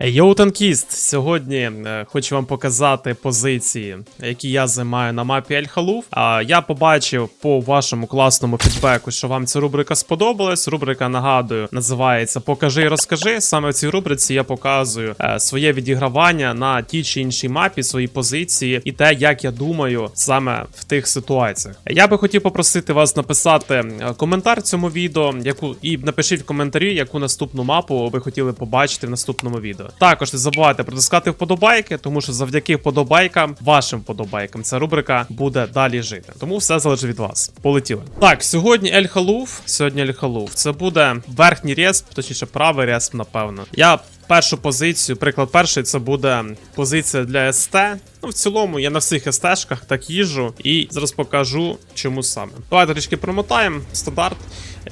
Йоу, танкіст! Сьогодні е, хочу вам показати позиції, які я займаю на мапі Ель-Халуф. Я побачив по вашому класному фідбеку, що вам ця рубрика сподобалась. Рубрика нагадую, називається Покажи і розкажи. Саме в цій рубриці я показую е, своє відігравання на тій чи іншій мапі, свої позиції і те, як я думаю саме в тих ситуаціях. Я би хотів попросити вас написати е, коментар цьому відео, яку і напишіть в коментарі, яку наступну мапу ви хотіли побачити в наступному відео. Також не забувайте протискати вподобайки, тому що завдяки вподобайкам, вашим вподобайкам, ця рубрика буде далі жити. Тому все залежить від вас. Полетіли. Так, сьогодні Ель Халуф. Сьогодні Ель Халуф. Це буде верхній респ, точніше правий респ, напевно. Я першу позицію, приклад перший, це буде позиція для СТ. Ну, в цілому, я на всіх СТшках так їжу і зараз покажу, чому саме. Давайте трішки промотаємо. Стандарт.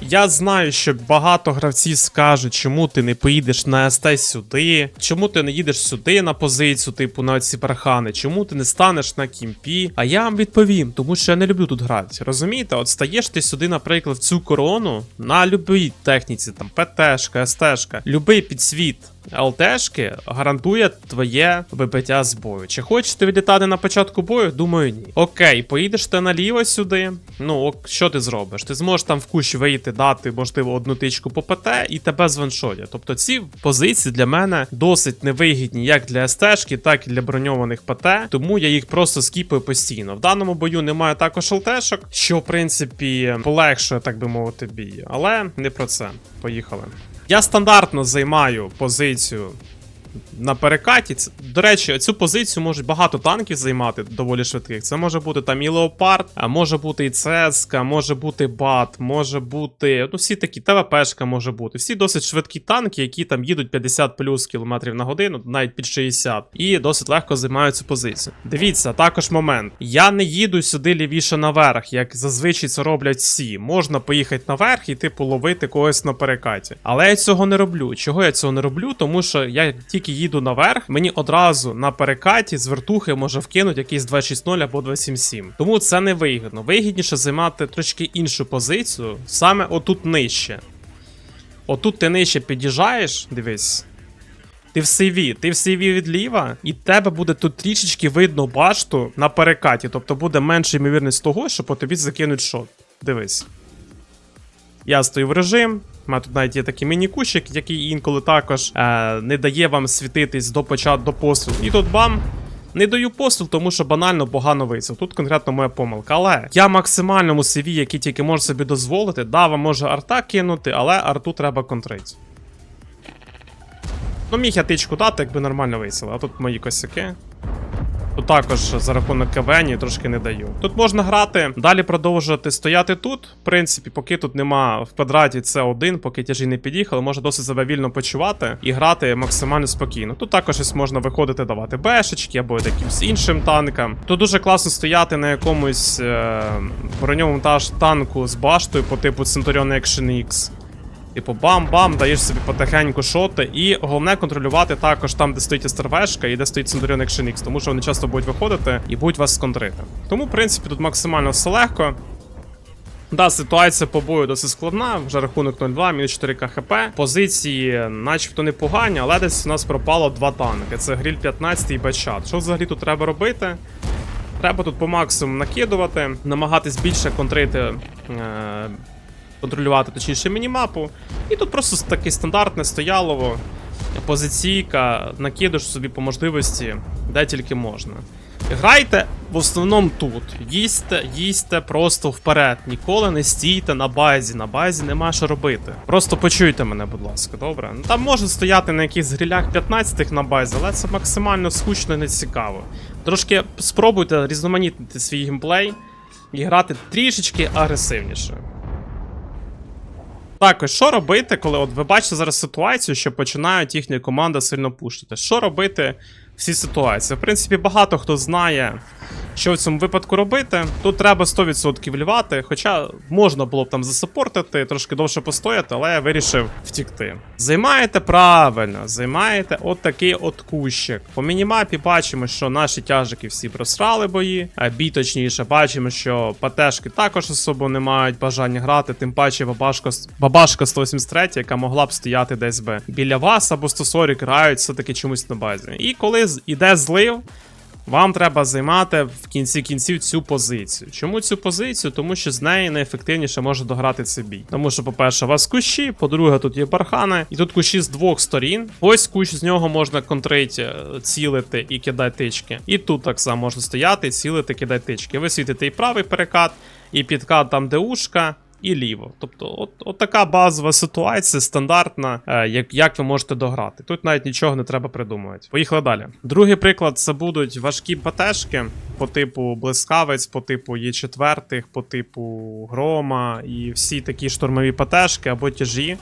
Я знаю, що багато гравців скажуть, чому ти не поїдеш на СТ сюди, чому ти не їдеш сюди на позицію, типу на ці пархани, чому ти не станеш на кімпі. А я вам відповім, тому що я не люблю тут грати. Розумієте, от стаєш ти сюди, наприклад, в цю корону на любій техніці, там ПТшка, СТшка, любий підсвіт. ЛТшки гарантує твоє вибиття з бою. Чи хочеш ти відлітати на початку бою? Думаю, ні. Окей, поїдеш ти наліво сюди. Ну, що ти зробиш? Ти зможеш там в кущ вийти, дати, можливо, одну тичку по ПТ і тебе званшодять. Тобто ці позиції для мене досить невигідні як для СТшки, так і для броньованих ПТ, тому я їх просто скіпаю постійно. В даному бою немає також ЛТшок, що в принципі полегшує, так би мовити, бій. Але не про це. Поїхали. Я стандартно займаю позицію на перекаті. До речі, цю позицію можуть багато танків займати доволі швидких. Це може бути там і Леопард, може бути і ЦСК, може бути БАТ, може бути. Ну, всі такі ТВПшка може бути. Всі досить швидкі танки, які там їдуть 50 плюс кілометрів на годину, навіть під 60, і досить легко займають цю позицію. Дивіться, також момент. Я не їду сюди лівіше наверх, як зазвичай це роблять всі. Можна поїхати наверх і типу ловити когось на перекаті. Але я цього не роблю. Чого я цього не роблю? Тому що я тільки їду наверх, мені одразу на перекаті з вертухи може вкинуть якийсь 260 або 277. Тому це не вигідно. Вигідніше займати трошки іншу позицію, саме отут нижче. Отут ти нижче під'їжджаєш, дивись. Ти в CV, ти в CV відліва, і тебе буде тут трішечки видно башту на перекаті. Тобто буде менша ймовірність того, що по тобі закинуть шот. Дивись. Я стою в режим. У мене тут навіть є такий міні-кущик, який інколи також е, не дає вам світитись до початку до пострілу. І тут бам! Не даю постріл, тому що банально погано вийшов. Тут конкретно моя помилка. Але я максимальному CV, який тільки можу собі дозволити, да, вам може арта кинути, але арту треба контрити. Ну, міг я тичку дати, якби нормально висіли, а тут мої косяки. Тут також за рахунок КВН трошки не даю. Тут можна грати, далі продовжувати стояти тут. В принципі, поки тут нема в квадраті С1, поки тяжі не під'їхали, можна досить себе почувати і грати максимально спокійно. Тут також можна виходити давати бешечки або якимсь іншим танкам. Тут дуже класно стояти на якомусь е- броньовому танку з баштою по типу Centurion Action X. Типу, бам-бам, даєш собі потихеньку шоти. І головне контролювати також там, де стоїть стервешка і де стоїть Action X, тому що вони часто будуть виходити і будуть вас сконтрити. Тому, в принципі, тут максимально все легко. Да, ситуація по бою досить складна, вже рахунок 0-2, мінус 4 КХП. Позиції, начебто непогані, але десь у нас пропало два танки. Це гріль 15 і Бачат. Що взагалі тут треба робити? Треба тут по максимуму накидувати, намагатись більше контрити. Е- контролювати точніше мінімапу. І тут просто таке стандартне стоялово, позиційка, накидуєш собі по можливості, де тільки можна. Грайте в основному тут. Їсте, їсте просто вперед. Ніколи не стійте на базі. На базі нема що робити. Просто почуйте мене, будь ласка, добре? Ну, Там може стояти на якихось грилях 15 на базі, але це максимально скучно і нецікаво. Трошки спробуйте різноманітнити свій геймплей і грати трішечки агресивніше. Також, що робити, коли от ви бачите зараз ситуацію, що починають їхня команда сильно пушити? Що робити в цій ситуації? В принципі, багато хто знає, Що в цьому випадку робити? Тут треба 100% лівати, хоча можна було б там засапортити, трошки довше постояти, але я вирішив втікти. Займаєте правильно, займаєте от такий от кущик. По мінімапі бачимо, що наші тяжики всі просрали бої, а бій точніше, бачимо, що патешки також особо не мають бажання грати, тим паче бабашка, бабашка 183, яка могла б стояти десь би біля вас або 140 грають все-таки чомусь на базі. І коли іде злив, вам треба займати в кінці кінців цю позицію. Чому цю позицію? Тому що з неї найефективніше може дограти цей бій. Тому що, по-перше, у вас кущі, по-друге, тут є бархани, і тут кущі з двох сторін. Ось кущ з нього можна контрити, е, цілити і кидати тички. І тут так само можна стояти, цілити, кидати тички. Ви світите і правий перекат, і підкат там, де ушка. І ліво. Тобто, от, от така базова ситуація, стандартна, е, як, як ви можете дограти. Тут навіть нічого не треба придумувати. Поїхали далі. Другий приклад це будуть важкі ПТшки по типу блискавець, по типу Є4, по типу грома і всі такі штурмові ПТшки або тяжі.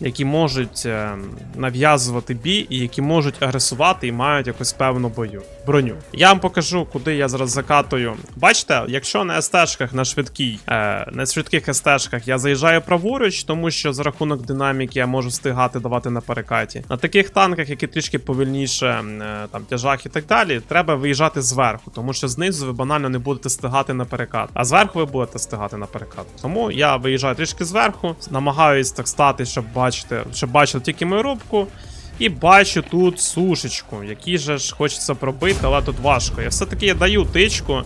Які можуть е, нав'язувати бій і які можуть агресувати і мають якусь певну бою броню. Я вам покажу, куди я зараз закатую. Бачите, якщо на СТ-шках на швидкій, е, на швидких СТ-шках я заїжджаю праворуч, тому що за рахунок динаміки я можу встигати давати на перекаті. На таких танках, які трішки повільніше, е, там тяжах і так далі, треба виїжджати зверху, тому що знизу ви банально не будете стигати на перекат, а зверху ви будете стигати на перекат. Тому я виїжджаю трішки зверху, намагаюсь так стати, щоб бачити, щоб бачили тільки мою рубку. І бачу тут сушечку, який же ж хочеться пробити, але тут важко. Я все-таки я даю тичку,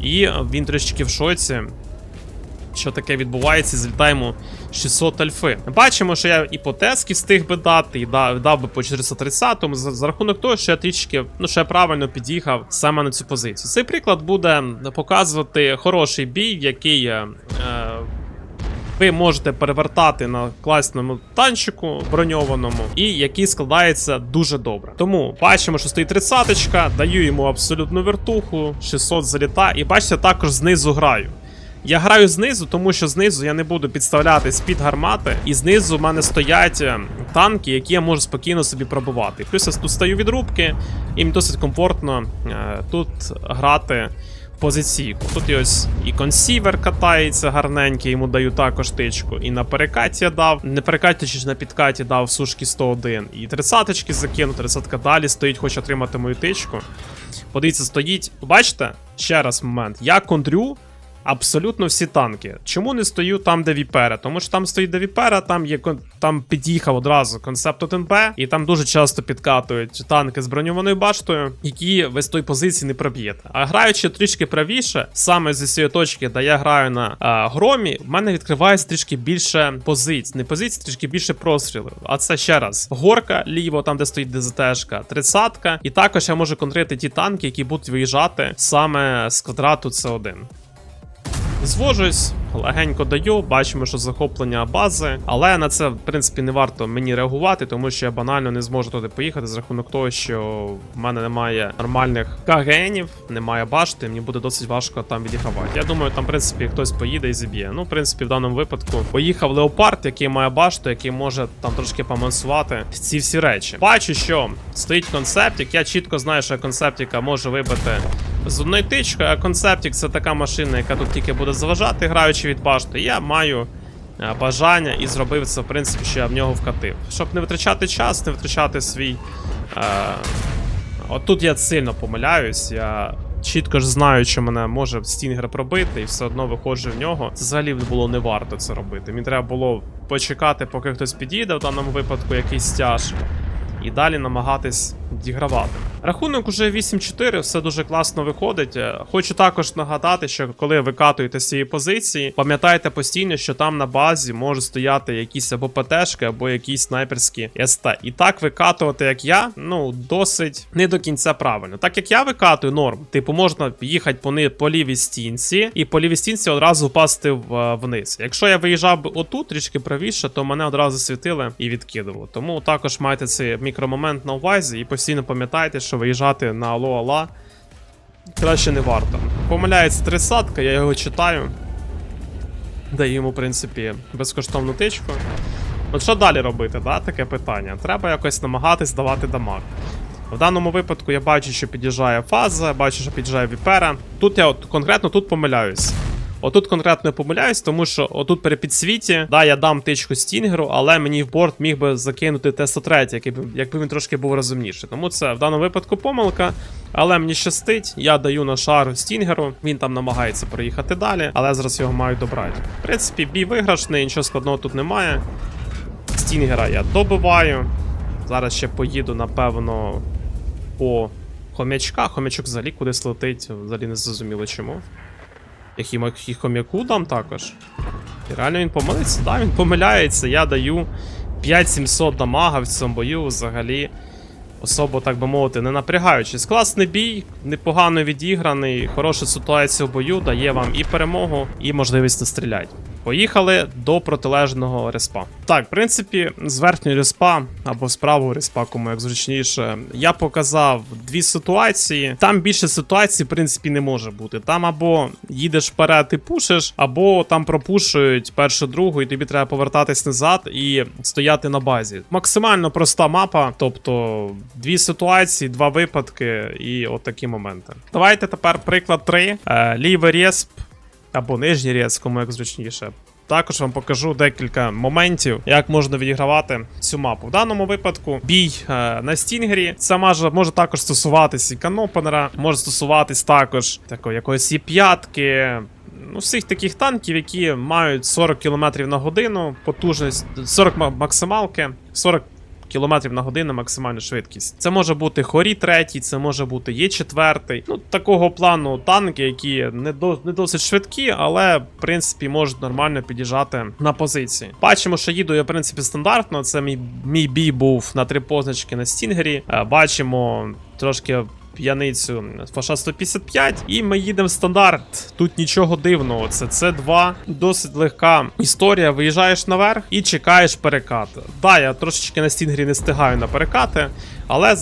і він трішки в шоці. Що таке відбувається, злітаємо 600 альфи. Бачимо, що я і по тески встиг би дати, і дав, би по 430-му, за, за рахунок того, що я трішки, ну що я правильно під'їхав саме на цю позицію. Цей приклад буде показувати хороший бій, який е, е, ви можете перевертати на класному танчику броньованому, і який складається дуже добре. Тому бачимо, що стоїть 30-ка, даю йому абсолютну вертуху, 600 заліта, і бачите, також знизу граю. Я граю знизу, тому що знизу я не буду підставлятись під гармати, і знизу в мене стоять е, танки, які я можу спокійно собі пробувати. Плюс я тут стою від рубки, і мені досить комфортно е, тут грати позиційку. Тут і ось і консівер катається гарненький, йому даю також тичку. І на перекаті я дав. Не перекаті чи на підкаті дав сушки 101. І тридцяточки закину, тридцятка далі стоїть, хоче отримати мою тичку. Подивіться, стоїть. Бачите? Ще раз момент. Я контрю абсолютно всі танки. Чому не стою там, де Віпера? Тому що там стоїть де Віпера, там є там під'їхав одразу концепт 1Б, і там дуже часто підкатують танки з броньованою баштою, які ви з тої позиції не проб'єте. А граючи трішки правіше, саме зі цієї точки, де я граю на а, громі, в мене відкривається трішки більше позицій. Не позицій, трішки більше прострілів. А це ще раз: горка ліво, там де стоїть ДЗТшка, тридцатка. І також я можу контрити ті танки, які будуть виїжджати саме з квадрату С1. Звожусь, легенько даю, бачимо, що захоплення бази, але на це, в принципі, не варто мені реагувати, тому що я банально не зможу туди поїхати з рахунок того, що в мене немає нормальних КГНів, немає башти, мені буде досить важко там відігравати. Я думаю, там, в принципі, хтось поїде і зіб'є. Ну, в принципі, в даному випадку поїхав Леопард, який має башту, який може там трошки помансувати ці всі речі. Бачу, що стоїть концептик. Я чітко знаю, що концептика може вибити з одної тичкою, а концептик це така машина, яка тут тільки буде заважати, граючи від башти. Я маю е, бажання і зробив це, в принципі, що я в нього вкатив. Щоб не витрачати час, не витрачати свій. Е... Отут я сильно помиляюсь. Я чітко ж знаю, що мене може Стінгер пробити, і все одно виходжу в нього. Це взагалі було не варто це робити. Мені треба було почекати, поки хтось підійде, в даному випадку якийсь стяж. І далі намагатись дігравати. Рахунок уже 8-4, все дуже класно виходить. Е, Хочу також нагадати, що коли ви катуєте з цієї позиції, пам'ятайте постійно, що там на базі можуть стояти якісь або ПТшки, або якісь снайперські СТ. І так викатувати, як я, ну досить не до кінця правильно. Так як я викатую норм, типу можна їхати по, ни- по лівій стінці, і по лівій стінці одразу впасти в, е, вниз. Якщо я виїжджав би отут трішки правіше, то мене одразу світили і відкидували. Тому також майте цей мікромомент на увазі і постійно пам'ятайте, що виїжджати на алло алла краще не варто. Помиляється тридцятка, я його читаю. Даю йому, в принципі, безкоштовну тичку. От що далі робити, да? таке питання. Треба якось намагатись давати дамаг. В даному випадку я бачу, що під'їжджає фаза, бачу, що під'їжджає Віпера. Тут я от конкретно тут помиляюсь. Отут конкретно помиляюсь, тому що отут при підсвіті, да, я дам тичку стінгеру, але мені в борт міг би закинути Т-103, який би- якби він трошки був розумніший. Тому це в даному випадку помилка. Але мені щастить, я даю на шар стінгеру, він там намагається проїхати далі, але зараз його мають добрати. В принципі, бій виграшний, нічого складного тут немає. Стінгера я добиваю. Зараз ще поїду, напевно, по хомячка. Хомячок взагалі кудись летить, взагалі не зрозуміло чому. Я хомяку дам також. І реально він помилиться? Так, він помиляється. Я даю 5700 дамага в цьому бою взагалі. Особо, так би мовити, не напрягаючись. Класний бій, непогано відіграний, хороша ситуація в бою, дає вам і перемогу, і можливість настріляти. Поїхали до протилежного респа. Так, в принципі, з верхнього респа або з правого респа, кому як зручніше, я показав дві ситуації. Там більше ситуацій, в принципі, не може бути. Там або їдеш вперед і пушиш, або там пропушують першу другу, і тобі треба повертатись назад і стояти на базі. Максимально проста мапа, тобто дві ситуації, два випадки і от такі моменти. Давайте тепер приклад 3. Е, лівий респ або нижній рез, кому як зручніше. Також вам покажу декілька моментів, як можна відігравати цю мапу. В даному випадку бій е, на стінгері. Це може, може також стосуватись і канопенера, може стосуватись також такої якоїсь і п'ятки. Ну, всіх таких танків, які мають 40 км на годину, потужність 40 максималки, 40 км на годину максимальну швидкість. Це може бути Хорі третій, це може бути Є четвертий. Ну, такого плану танки, які не, до, не досить швидкі, але в принципі можуть нормально під'їжджати на позиції. Бачимо, що їду я в принципі стандартно. Це мій, мій бій був на три позначки на стінгері. Е, Бачимо трошки. П'яницю Фаша 155, і ми їдемо в стандарт. Тут нічого дивного. Це С2, досить легка історія. Виїжджаєш наверх і чекаєш перекат. Да, я трошечки на стінгрі не стигаю на перекати, але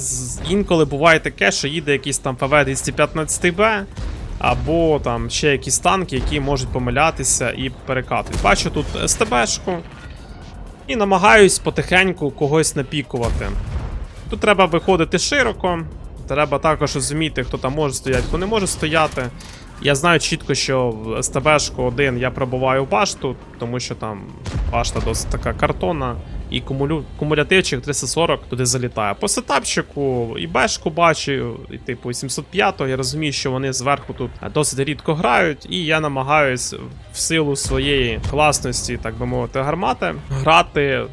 інколи буває таке, що їде якийсь там ПВ 215Б. Або там ще якісь танки, які можуть помилятися і перекатують. Бачу тут СТБшку. І намагаюсь потихеньку когось напікувати. Тут треба виходити широко. Треба також розуміти, хто там може стояти, хто не може стояти. Я знаю чітко, що в СТБшку 1 я пробуваю башту, тому що там башта досить така картонна. І кумулю... кумулятивчик 340 туди залітає. По сетапчику і бешку бачу, і типу 705 я розумію, що вони зверху тут досить рідко грають, і я намагаюсь в силу своєї класності, так би мовити, гармати грати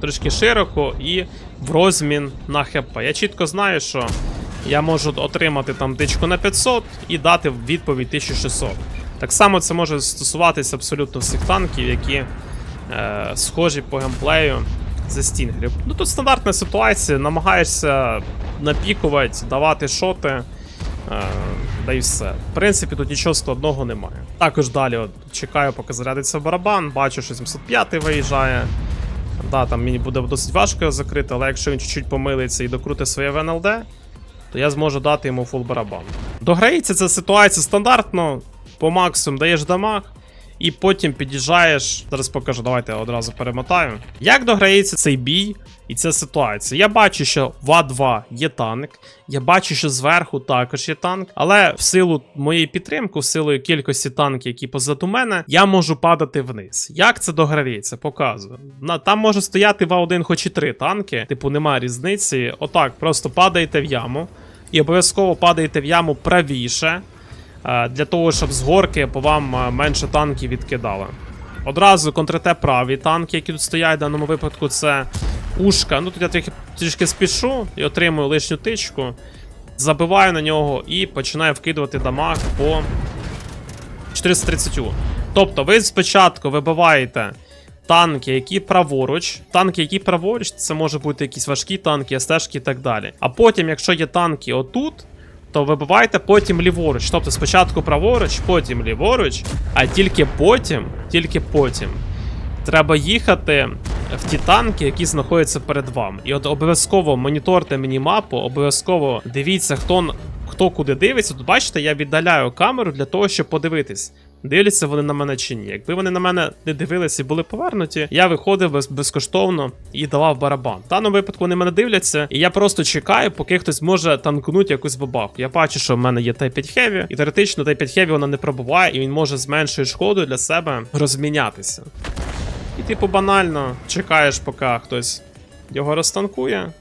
трішки широко і в розмін на ХП. Я чітко знаю, що я можу отримати там тичку на 500 і дати відповідь 1600. Так само це може стосуватися абсолютно всіх танків, які е, схожі по геймплею за стінгерів. Ну тут стандартна ситуація, намагаєшся напікувати, давати шоти. Е, та й все. В принципі, тут нічого складного немає. Також далі от, чекаю, поки зарядиться барабан, бачу, що 705 виїжджає. Да, там мені буде досить важко його закрити, але якщо він чуть-чуть помилиться і докрутить своє ВНЛД, то я зможу дати йому фул барабан. Дограється ця ситуація стандартно, по максимуму даєш дамаг, і потім під'їжджаєш. Зараз покажу, давайте я одразу перемотаю. Як дограється цей бій і ця ситуація? Я бачу, що в А2 є танк, я бачу, що зверху також є танк, але в силу моєї підтримки, в силу кількості танків, які позаду мене, я можу падати вниз. Як це дограється? Показую. Там може стояти в А1 хоч і три танки, типу немає різниці. Отак, просто падаєте в яму. І обов'язково падаєте в яму правіше, е, для того, щоб з горки по вам е, менше танків відкидали. Одразу контрите праві танки, які тут стоять в даному випадку, це ушка. Ну тут я трішки, трішки спішу і отримую лишню тичку. Забиваю на нього і починаю вкидувати дамаг по 430. Тобто ви спочатку вибиваєте танки, які праворуч. Танки, які праворуч, це може бути якісь важкі танки, стежки і так далі. А потім, якщо є танки отут, то вибивайте потім ліворуч. Тобто спочатку праворуч, потім ліворуч, а тільки потім, тільки потім треба їхати в ті танки, які знаходяться перед вами. І от обов'язково моніторте мінімапу, обов'язково дивіться, хто, хто куди дивиться. Тут бачите, я віддаляю камеру для того, щоб подивитись. Дивляться вони на мене чи ні. Якби вони на мене не дивилися і були повернуті, я виходив без, безкоштовно і давав барабан. В даному випадку вони мене дивляться, і я просто чекаю, поки хтось може танкнути якусь бабаху. Я бачу, що в мене є Т5 Heavy, і теоретично Т5 Heavy вона не пробуває, і він може з меншою шкодою для себе розмінятися. І типу банально чекаєш, поки хтось його розтанкує.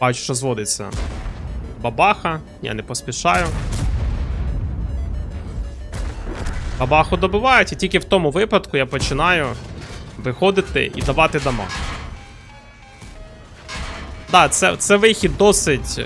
Бачу, що зводиться бабаха, я не поспішаю. Бабаху добивають, і тільки в тому випадку я починаю виходити і давати дамаг. Так, це, це вихід досить ем,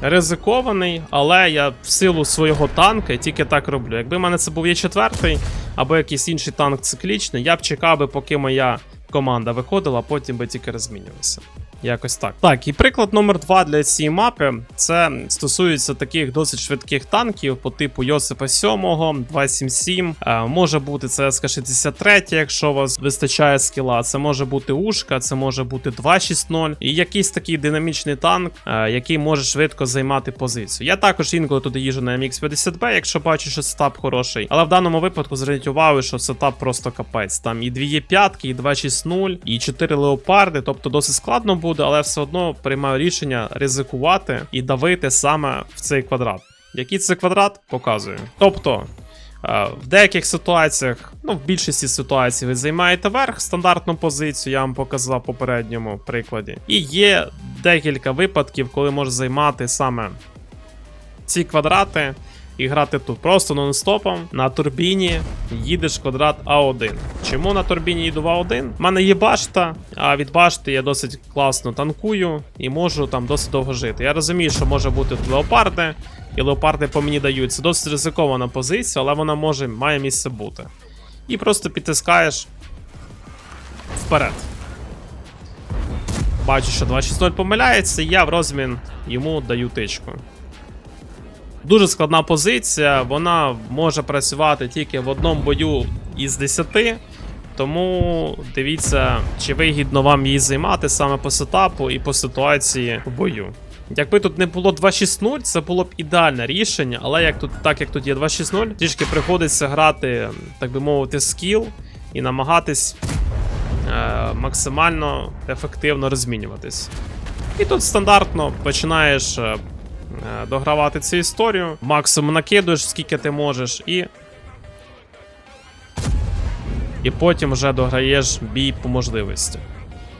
ризикований, але я в силу свого танка тільки так роблю. Якби в мене це був є четвертий або якийсь інший танк циклічний, я б чекав би, поки моя команда виходила, а потім би тільки розмінювався. Якось так. Так, і приклад номер два для цієї мапи це стосується таких досить швидких танків по типу Йосипа 7, 277. Е, може бути ЦСК-63, якщо у вас вистачає скіла. Це може бути Ушка, це може бути 260. І якийсь такий динамічний танк, е, який може швидко займати позицію. Я також інколи туди їжу на MX-50B, якщо бачу, що сетап хороший. Але в даному випадку зверніть увагу, що сетап просто капець. Там і 2 є п'ятки, і 2.6.0, і 4 леопарди, тобто досить складно буде, але все одно приймаю рішення ризикувати і давити саме в цей квадрат. Який це квадрат, показую. Тобто. е, В деяких ситуаціях, ну в більшості ситуацій, ви займаєте верх, стандартну позицію, я вам показав в попередньому прикладі. І є декілька випадків, коли може займати саме ці квадрати і грати тут просто нон-стопом на турбіні їдеш квадрат А1. Чому на турбіні їду в А1? У мене є башта, а від башти я досить класно танкую і можу там досить довго жити. Я розумію, що може бути тут леопарди, і леопарди по мені дають. Це досить ризикована позиція, але вона може має місце бути. І просто підтискаєш вперед. Бачу, що 2.6.0 помиляється, і я в розмін йому даю тичку. Дуже складна позиція, вона може працювати тільки в одному бою із 10. Тому дивіться, чи вигідно вам її займати саме по сетапу і по ситуації в бою. Якби тут не було 2.6.0, це було б ідеальне рішення, але як тут, так як тут є 2.6.0, трішки приходиться грати, так би мовити, скіл і намагатись е, максимально ефективно розмінюватись. І тут стандартно починаєш е, догравати цю історію, максимум накидуєш, скільки ти можеш, і. І потім вже дограєш бій по можливості.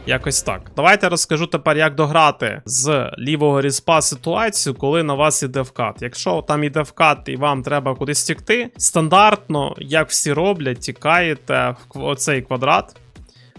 Якось так. Давайте розкажу тепер, як дограти з лівого різпа ситуацію, коли на вас іде вкат. Якщо там іде вкат і вам треба кудись тікти, стандартно, як всі роблять, тікаєте в оцей квадрат.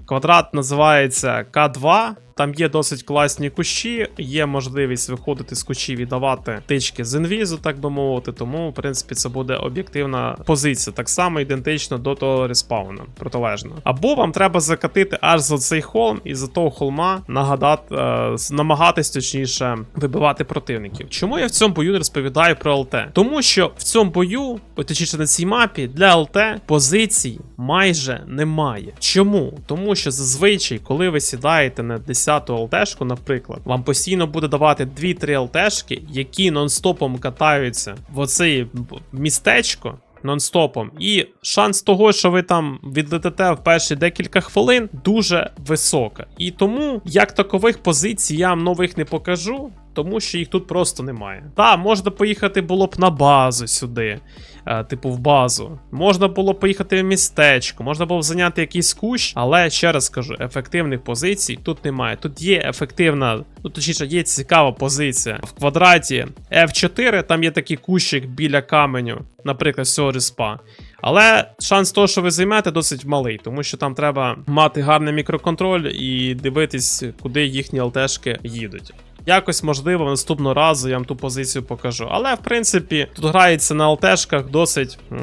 Квадрат називається К2. Там є досить класні кущі, є можливість виходити з кущів і давати тички з інвізу, так би мовити. Тому, в принципі, це буде об'єктивна позиція, так само ідентично до того респауна, протилежно. Або вам треба закатити аж за цей холм і за того холма нагадати, е, намагатись точніше вибивати противників. Чому я в цьому бою не розповідаю про ЛТ? Тому що в цьому бою, точніше на цій мапі, для ЛТ позицій майже немає. Чому? Тому що зазвичай, коли ви сідаєте на 10-ту ЛТшку, наприклад, вам постійно буде давати 2-3 ЛТшки, які нон-стопом катаються в оцей містечко. Нон-стопом, і шанс того, що ви там відлетите в перші декілька хвилин, дуже висока. І тому як такових позицій я вам нових не покажу, тому що їх тут просто немає. Та, можна поїхати було б на базу сюди, е, типу в базу. Можна було поїхати в містечко, можна було б зайняти якийсь кущ, але ще раз кажу, ефективних позицій тут немає. Тут є ефективна, ну точніше, є цікава позиція в квадраті F4, там є такий кущик біля каменю, наприклад, з цього респа. Але шанс того, що ви займете, досить малий, тому що там треба мати гарний мікроконтроль і дивитись, куди їхні ЛТшки їдуть. Якось, можливо, наступного разу я вам ту позицію покажу. Але в принципі тут грається на ЛТшках досить е,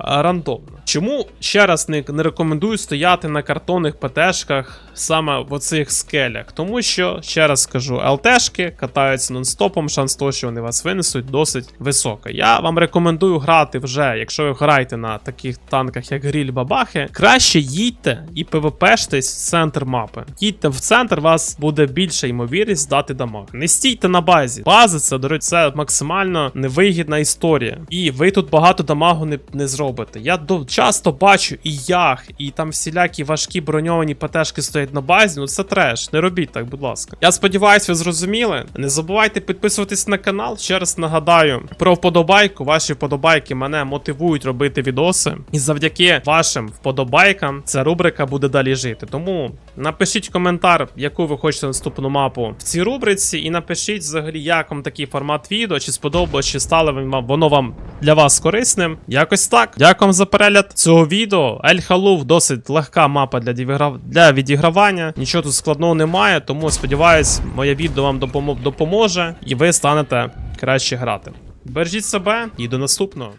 рандомно. Чому ще раз не, не рекомендую стояти на картонних ПТшках саме в оцих скелях? Тому що, ще раз скажу, ЛТшки катаються нон-стопом, шанс того, що вони вас винесуть, досить високий. Я вам рекомендую грати вже, якщо ви граєте на таких танках, як гріль бабахи, краще їдьте і ПВПштесь в центр мапи. Їдьте в центр, вас буде більша ймовірність здати дамаг. Не стійте на базі. База це, до речі, це максимально невигідна історія. І ви тут багато дамагу не, не зробите. Я до, часто бачу і ях, і там всілякі важкі броньовані ПТшки стоять на базі. Ну це треш. Не робіть так, будь ласка. Я сподіваюся, ви зрозуміли. Не забувайте підписуватись на канал. Ще раз нагадаю про вподобайку. Ваші вподобайки мене мотивують робити відоси. І завдяки вашим вподобайкам ця рубрика буде далі жити. Тому напишіть коментар, яку ви хочете наступну мапу в цій рубриці, і напишіть взагалі, як вам такий формат відео, чи сподобалось, чи стало воно вам для вас корисним. Якось так. Дякую вам за перегляд цього відео. Ель Халув досить легка мапа для, дівігра- для відігравання. Нічого тут складного немає, тому сподіваюсь, моє відео вам допомо- допоможе, і ви станете краще грати. Бережіть себе і до наступного.